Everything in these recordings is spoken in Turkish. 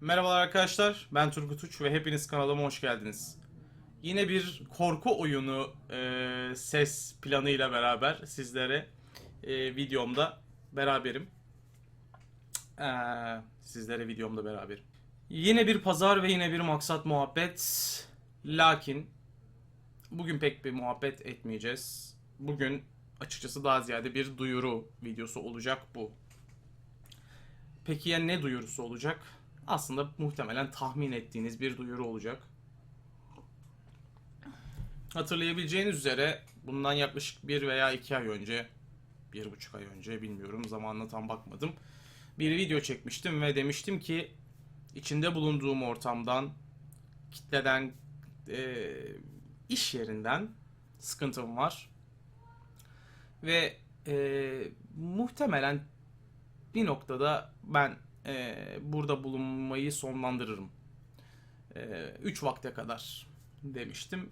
Merhabalar arkadaşlar, ben Turgut Uç ve hepiniz kanalıma hoş geldiniz. Yine bir korku oyunu e, ses planıyla beraber sizlere e, videomda beraberim. Ee, sizlere videomda beraberim. Yine bir pazar ve yine bir maksat muhabbet. Lakin bugün pek bir muhabbet etmeyeceğiz. Bugün açıkçası daha ziyade bir duyuru videosu olacak bu. Peki ya ne duyurusu olacak? Aslında muhtemelen tahmin ettiğiniz bir duyuru olacak. Hatırlayabileceğiniz üzere bundan yaklaşık bir veya iki ay önce, bir buçuk ay önce bilmiyorum zamanına tam bakmadım. Bir video çekmiştim ve demiştim ki içinde bulunduğum ortamdan, kitleden, e, iş yerinden sıkıntım var. Ve e, muhtemelen bir noktada ben e, burada bulunmayı sonlandırırım. 3 vakte kadar demiştim.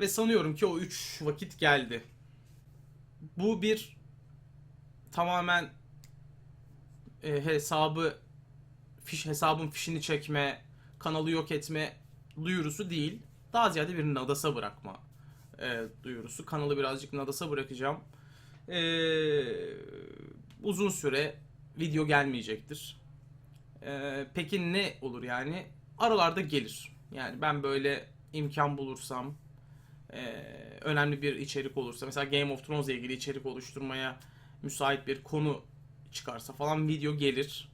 Ve sanıyorum ki o 3 vakit geldi. Bu bir tamamen e, hesabı fiş hesabın fişini çekme, kanalı yok etme duyurusu değil. Daha ziyade bir nadasa bırakma e, duyurusu. Kanalı birazcık nadasa bırakacağım. E, uzun süre video gelmeyecektir. Ee, peki ne olur yani? Aralarda gelir. Yani ben böyle imkan bulursam, e, önemli bir içerik olursa, mesela Game of Thrones ile ilgili içerik oluşturmaya müsait bir konu çıkarsa falan video gelir.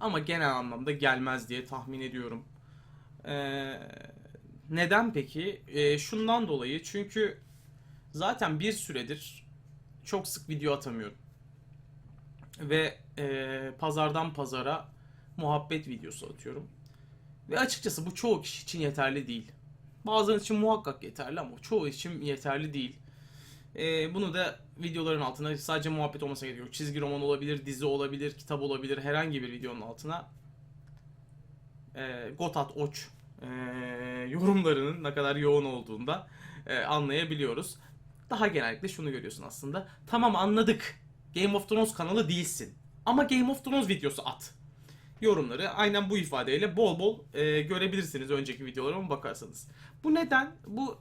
Ama genel anlamda gelmez diye tahmin ediyorum. Ee, neden peki? Ee, şundan dolayı çünkü zaten bir süredir çok sık video atamıyorum ve e, pazardan pazara muhabbet videosu atıyorum. Ve açıkçası bu çoğu kişi için yeterli değil. Bazıları için muhakkak yeterli ama çoğu için yeterli değil. E, bunu da videoların altına sadece muhabbet olmasa gerekiyor. Çizgi roman olabilir, dizi olabilir, kitap olabilir herhangi bir videonun altına e, Gotat Oç e, yorumlarının ne kadar yoğun olduğunda e, anlayabiliyoruz. Daha genellikle şunu görüyorsun aslında. Tamam anladık Game of Thrones kanalı değilsin. Ama Game of Thrones videosu at. Yorumları aynen bu ifadeyle bol bol e, görebilirsiniz önceki videolarıma bakarsanız. Bu neden? Bu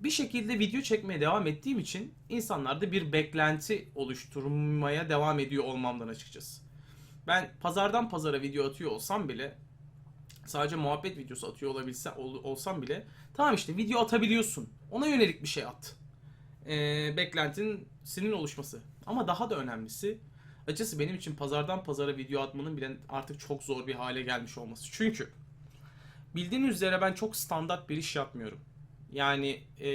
bir şekilde video çekmeye devam ettiğim için insanlarda bir beklenti oluşturmaya devam ediyor olmamdan açıkçası. Ben pazardan pazara video atıyor olsam bile sadece muhabbet videosu atıyor olabilse ol, olsam bile tamam işte video atabiliyorsun. Ona yönelik bir şey at. Ee, beklentinin oluşması. Ama daha da önemlisi açıkçası benim için pazardan pazara video atmanın bile artık çok zor bir hale gelmiş olması. Çünkü bildiğiniz üzere ben çok standart bir iş yapmıyorum. Yani e,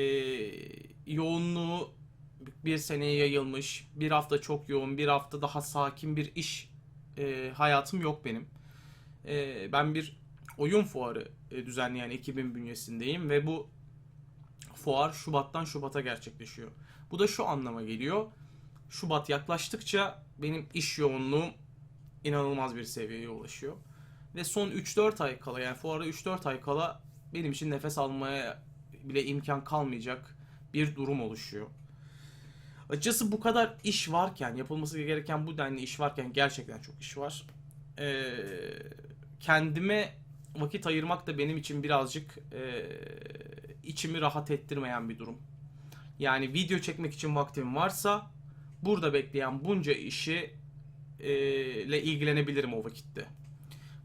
yoğunluğu bir seneye yayılmış, bir hafta çok yoğun, bir hafta daha sakin bir iş e, hayatım yok benim. E, ben bir oyun fuarı e, düzenleyen ekibin bünyesindeyim ve bu fuar Şubat'tan Şubat'a gerçekleşiyor. Bu da şu anlama geliyor. Şubat yaklaştıkça benim iş yoğunluğum inanılmaz bir seviyeye ulaşıyor. Ve son 3-4 ay kala yani fuara 3-4 ay kala benim için nefes almaya bile imkan kalmayacak bir durum oluşuyor. Açıkçası bu kadar iş varken, yapılması gereken bu denli iş varken gerçekten çok iş var. Ee, kendime vakit ayırmak da benim için birazcık e, içimi rahat ettirmeyen bir durum. Yani video çekmek için vaktim varsa burada bekleyen bunca işi e, ile ilgilenebilirim o vakitte.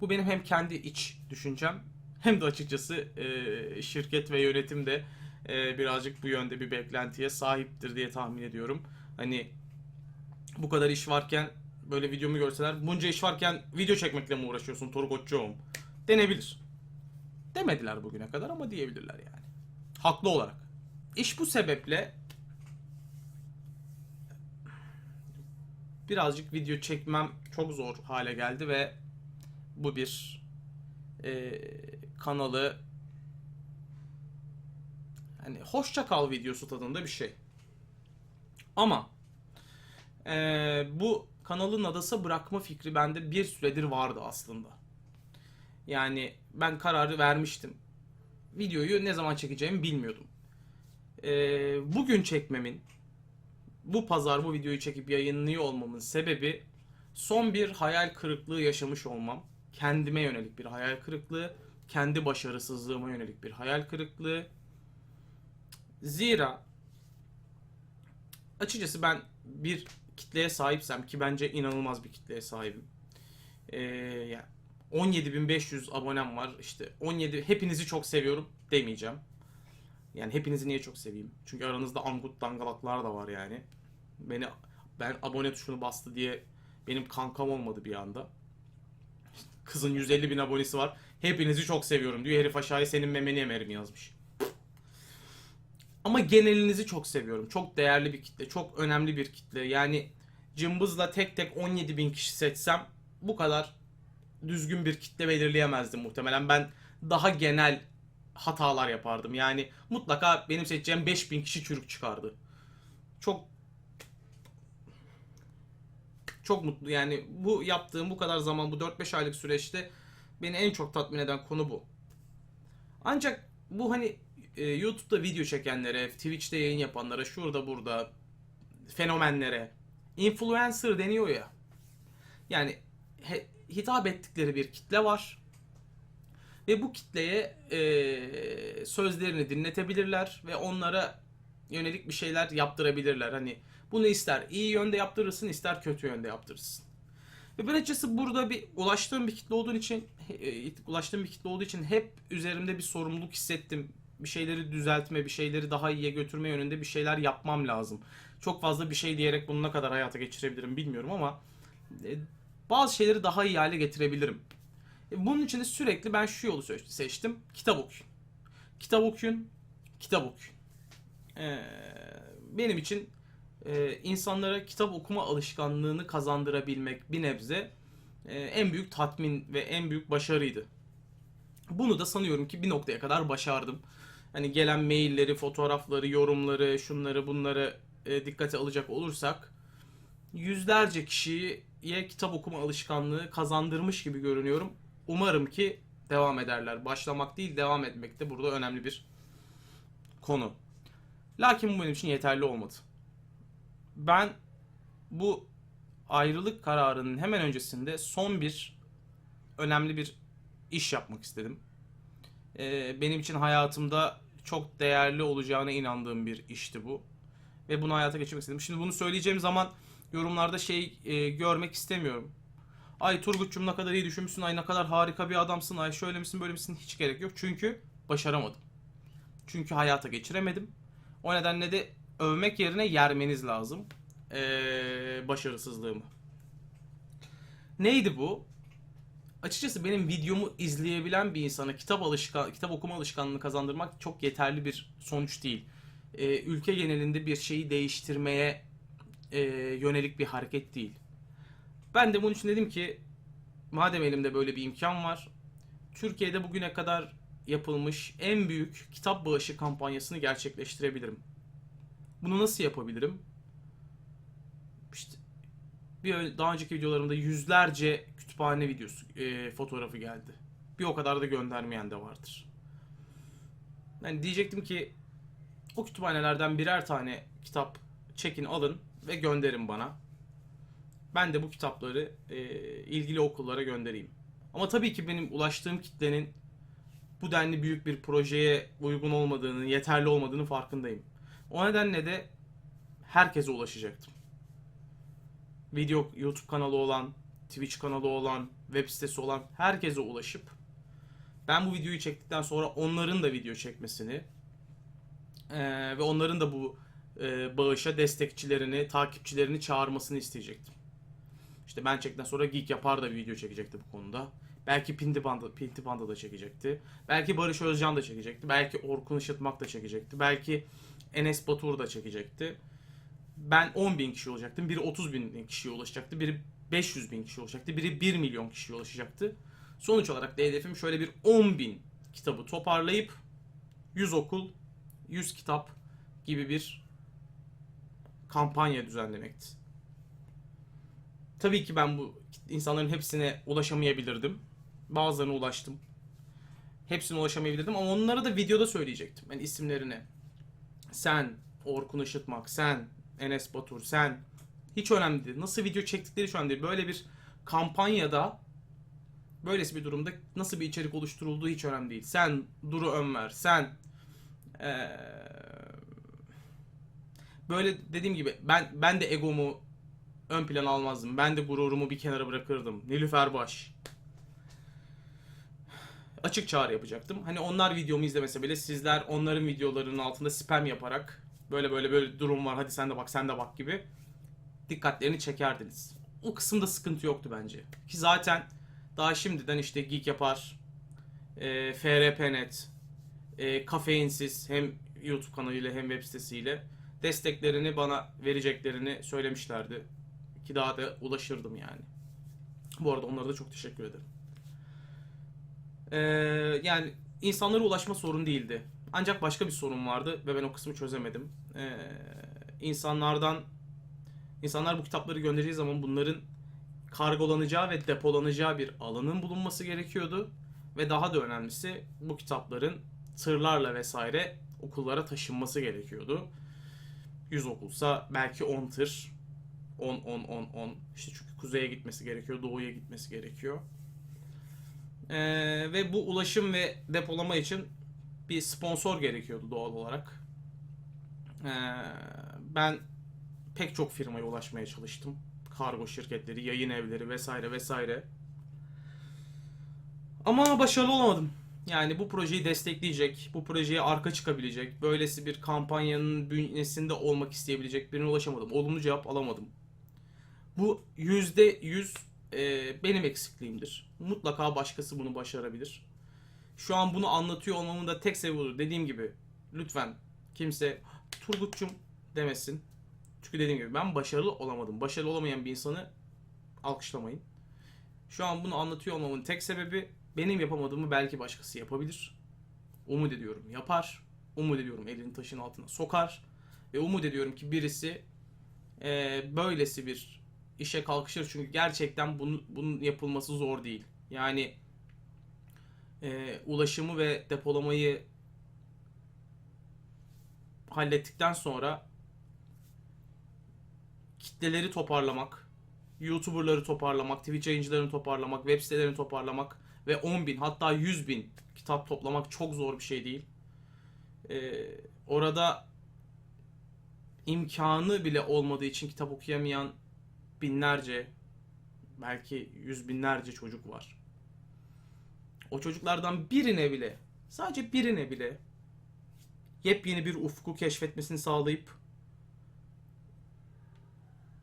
Bu benim hem kendi iç düşüncem hem de açıkçası e, şirket ve yönetim de e, birazcık bu yönde bir beklentiye sahiptir diye tahmin ediyorum. Hani bu kadar iş varken böyle videomu görseler bunca iş varken video çekmekle mi uğraşıyorsun Torukotçuğum denebilir. Demediler bugüne kadar ama diyebilirler yani. Haklı olarak. İş bu sebeple birazcık video çekmem çok zor hale geldi ve bu bir e, kanalı hani hoşça kal videosu tadında bir şey. Ama e, bu kanalı Nadas'a bırakma fikri bende bir süredir vardı aslında. Yani ben kararı vermiştim. Videoyu ne zaman çekeceğimi bilmiyordum. E, bugün çekmemin bu pazar bu videoyu çekip yayınlıyor olmamın sebebi son bir hayal kırıklığı yaşamış olmam. kendime yönelik bir hayal kırıklığı, kendi başarısızlığıma yönelik bir hayal kırıklığı. Zira açıkçası ben bir kitleye sahipsem ki bence inanılmaz bir kitleye sahibim. Ee, yani 17.500 abonem var. İşte 17 hepinizi çok seviyorum demeyeceğim. Yani hepinizi niye çok seveyim? Çünkü aranızda angut dangalaklar da var yani. Beni ben abone tuşunu bastı diye benim kankam olmadı bir anda. Kızın 150 bin abonesi var. Hepinizi çok seviyorum diyor. Herif aşağıya senin memeni emerim yazmış. Ama genelinizi çok seviyorum. Çok değerli bir kitle. Çok önemli bir kitle. Yani cımbızla tek tek 17 bin kişi seçsem bu kadar düzgün bir kitle belirleyemezdim muhtemelen. Ben daha genel hatalar yapardım. Yani mutlaka benim seçeceğim 5000 kişi çürük çıkardı. Çok çok mutlu yani bu yaptığım bu kadar zaman bu 4-5 aylık süreçte beni en çok tatmin eden konu bu. Ancak bu hani e, YouTube'da video çekenlere, Twitch'te yayın yapanlara, şurada burada fenomenlere influencer deniyor ya. Yani he- hitap ettikleri bir kitle var. Ve bu kitleye e, sözlerini dinletebilirler ve onlara yönelik bir şeyler yaptırabilirler. Hani bunu ister iyi yönde yaptırırsın ister kötü yönde yaptırırsın. Ve ben açıkçası burada bir ulaştığım bir kitle olduğu için e, ulaştığım bir kitle olduğu için hep üzerimde bir sorumluluk hissettim. Bir şeyleri düzeltme, bir şeyleri daha iyiye götürme yönünde bir şeyler yapmam lazım. Çok fazla bir şey diyerek bunu ne kadar hayata geçirebilirim bilmiyorum ama e, bazı şeyleri daha iyi hale getirebilirim. Bunun için de sürekli ben şu yolu seç- seçtim. Kitap okuyun. Kitap okuyun. Kitap okuyun. Ee, benim için e, insanlara kitap okuma alışkanlığını kazandırabilmek bir nebze e, en büyük tatmin ve en büyük başarıydı. Bunu da sanıyorum ki bir noktaya kadar başardım. Hani gelen mailleri, fotoğrafları, yorumları, şunları bunları e, dikkate alacak olursak yüzlerce kişiye kitap okuma alışkanlığı kazandırmış gibi görünüyorum. Umarım ki devam ederler. Başlamak değil, devam etmek de burada önemli bir konu. Lakin bu benim için yeterli olmadı. Ben bu ayrılık kararının hemen öncesinde son bir önemli bir iş yapmak istedim. Ee, benim için hayatımda çok değerli olacağına inandığım bir işti bu. Ve bunu hayata geçirmek istedim. Şimdi bunu söyleyeceğim zaman yorumlarda şey e, görmek istemiyorum. Ay Turgut'cum ne kadar iyi düşünmüşsün, ay ne kadar harika bir adamsın, ay şöyle misin böyle misin hiç gerek yok. Çünkü başaramadım. Çünkü hayata geçiremedim. O nedenle de övmek yerine yermeniz lazım. Ee, başarısızlığımı. Neydi bu? Açıkçası benim videomu izleyebilen bir insana kitap alışkan kitap okuma alışkanlığını kazandırmak çok yeterli bir sonuç değil. Ee, ülke genelinde bir şeyi değiştirmeye e, yönelik bir hareket değil. Ben de bunun için dedim ki madem elimde böyle bir imkan var, Türkiye'de bugüne kadar yapılmış en büyük kitap bağışı kampanyasını gerçekleştirebilirim. Bunu nasıl yapabilirim? İşte bir daha önceki videolarımda yüzlerce kütüphane videosu, e, fotoğrafı geldi. Bir o kadar da göndermeyen de vardır. Yani diyecektim ki o kütüphanelerden birer tane kitap çekin alın ve gönderin bana. Ben de bu kitapları e, ilgili okullara göndereyim. Ama tabii ki benim ulaştığım kitlenin bu denli büyük bir projeye uygun olmadığını, yeterli olmadığını farkındayım. O nedenle de herkese ulaşacaktım. Video YouTube kanalı olan, Twitch kanalı olan, web sitesi olan herkese ulaşıp ben bu videoyu çektikten sonra onların da video çekmesini eee, ve onların da bu eee, bağışa destekçilerini, takipçilerini çağırmasını isteyecektim. İşte ben çektikten sonra Geek Yapar da bir video çekecekti bu konuda. Belki Pinti Panda, Pinti Panda da çekecekti. Belki Barış Özcan da çekecekti. Belki Orkun Işıtmak da çekecekti. Belki Enes Batur da çekecekti. Ben 10 bin kişi olacaktım. Biri 30 bin kişiye ulaşacaktı. Biri 500 bin kişiye ulaşacaktı. Biri 1 milyon kişiye ulaşacaktı. Sonuç olarak da hedefim şöyle bir 10 bin kitabı toparlayıp 100 okul, 100 kitap gibi bir kampanya düzenlemekti. Tabii ki ben bu insanların hepsine ulaşamayabilirdim. Bazılarına ulaştım. Hepsine ulaşamayabilirdim ama onlara da videoda söyleyecektim. Yani isimlerini. Sen, Orkun Işıtmak, sen, Enes Batur, sen. Hiç önemli değil. Nasıl video çektikleri şu an değil. Böyle bir kampanyada böylesi bir durumda nasıl bir içerik oluşturulduğu hiç önemli değil. Sen Duru Önver, sen eee, böyle dediğim gibi ben ben de egomu ön plana almazdım. Ben de gururumu bir kenara bırakırdım. Nilüfer Baş. Açık çağrı yapacaktım. Hani onlar videomu izlemese bile sizler onların videolarının altında spam yaparak böyle böyle böyle durum var hadi sen de bak sen de bak gibi dikkatlerini çekerdiniz. O kısımda sıkıntı yoktu bence. Ki zaten daha şimdiden işte Geek Yapar, e, FRP.net, e, Kafeinsiz hem YouTube kanalıyla hem web sitesiyle desteklerini bana vereceklerini söylemişlerdi. Ki daha da ulaşırdım yani. Bu arada onlara da çok teşekkür ederim. Ee, yani insanlara ulaşma sorun değildi. Ancak başka bir sorun vardı ve ben o kısmı çözemedim. Ee, insanlardan insanlar bu kitapları göndereceği zaman bunların kargolanacağı ve depolanacağı bir alanın bulunması gerekiyordu. Ve daha da önemlisi bu kitapların tırlarla vesaire okullara taşınması gerekiyordu. 100 okulsa belki 10 tır. 10 10 10 10. İşte çünkü kuzeye gitmesi gerekiyor, doğuya gitmesi gerekiyor. Ee, ve bu ulaşım ve depolama için bir sponsor gerekiyordu doğal olarak. Ee, ben pek çok firmaya ulaşmaya çalıştım. Kargo şirketleri, yayın evleri vesaire vesaire. Ama başarılı olamadım. Yani bu projeyi destekleyecek, bu projeye arka çıkabilecek, böylesi bir kampanyanın bünyesinde olmak isteyebilecek birine ulaşamadım. Olumlu cevap alamadım. Bu yüzde yüz e, benim eksikliğimdir. Mutlaka başkası bunu başarabilir. Şu an bunu anlatıyor olmamın da tek sebebi budur. Dediğim gibi lütfen kimse Turgut'cum demesin. Çünkü dediğim gibi ben başarılı olamadım. Başarılı olamayan bir insanı alkışlamayın. Şu an bunu anlatıyor olmamın tek sebebi benim yapamadığımı belki başkası yapabilir. Umut ediyorum yapar. Umut ediyorum elini taşın altına sokar. Ve umut ediyorum ki birisi e, böylesi bir işe kalkışır. Çünkü gerçekten bunu, bunun yapılması zor değil. Yani e, ulaşımı ve depolamayı hallettikten sonra kitleleri toparlamak, YouTuber'ları toparlamak, Twitch yayıncılarını toparlamak, web sitelerini toparlamak ve 10 bin hatta 100 bin kitap toplamak çok zor bir şey değil. Ee, orada imkanı bile olmadığı için kitap okuyamayan binlerce belki yüz binlerce çocuk var. O çocuklardan birine bile sadece birine bile yepyeni bir ufku keşfetmesini sağlayıp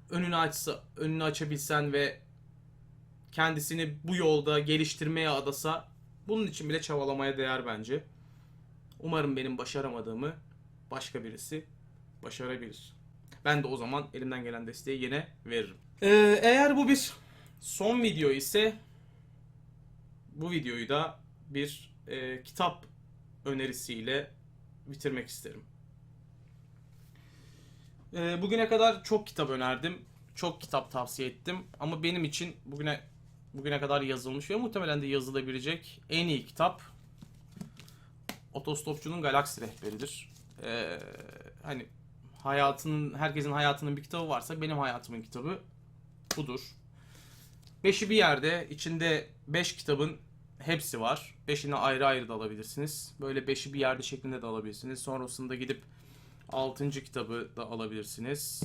önünü açsa, önünü açabilsen ve kendisini bu yolda geliştirmeye adasa bunun için bile çabalamaya değer bence. Umarım benim başaramadığımı başka birisi başarabilir. Ben de o zaman elimden gelen desteği yine veririm. Ee, eğer bu bir son video ise bu videoyu da bir e, kitap önerisiyle bitirmek isterim. Ee, bugüne kadar çok kitap önerdim. Çok kitap tavsiye ettim. Ama benim için bugüne bugüne kadar yazılmış ve muhtemelen de yazılabilecek en iyi kitap Otostopçunun Galaksi Rehberidir. Ee, hani hayatının herkesin hayatının bir kitabı varsa benim hayatımın kitabı budur. Beşi bir yerde içinde beş kitabın hepsi var. Beşini ayrı ayrı da alabilirsiniz. Böyle beşi bir yerde şeklinde de alabilirsiniz. Sonrasında gidip 6. kitabı da alabilirsiniz.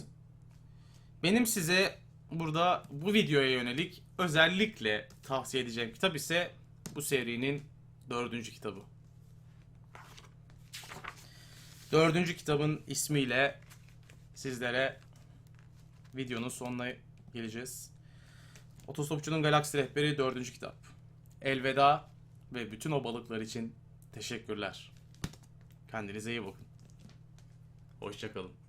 Benim size burada bu videoya yönelik özellikle tavsiye edeceğim kitap ise bu serinin dördüncü kitabı. Dördüncü kitabın ismiyle sizlere videonun sonuna geleceğiz. Otostopçunun Galaksi Rehberi dördüncü kitap. Elveda ve bütün o balıklar için teşekkürler. Kendinize iyi bakın. Hoşçakalın.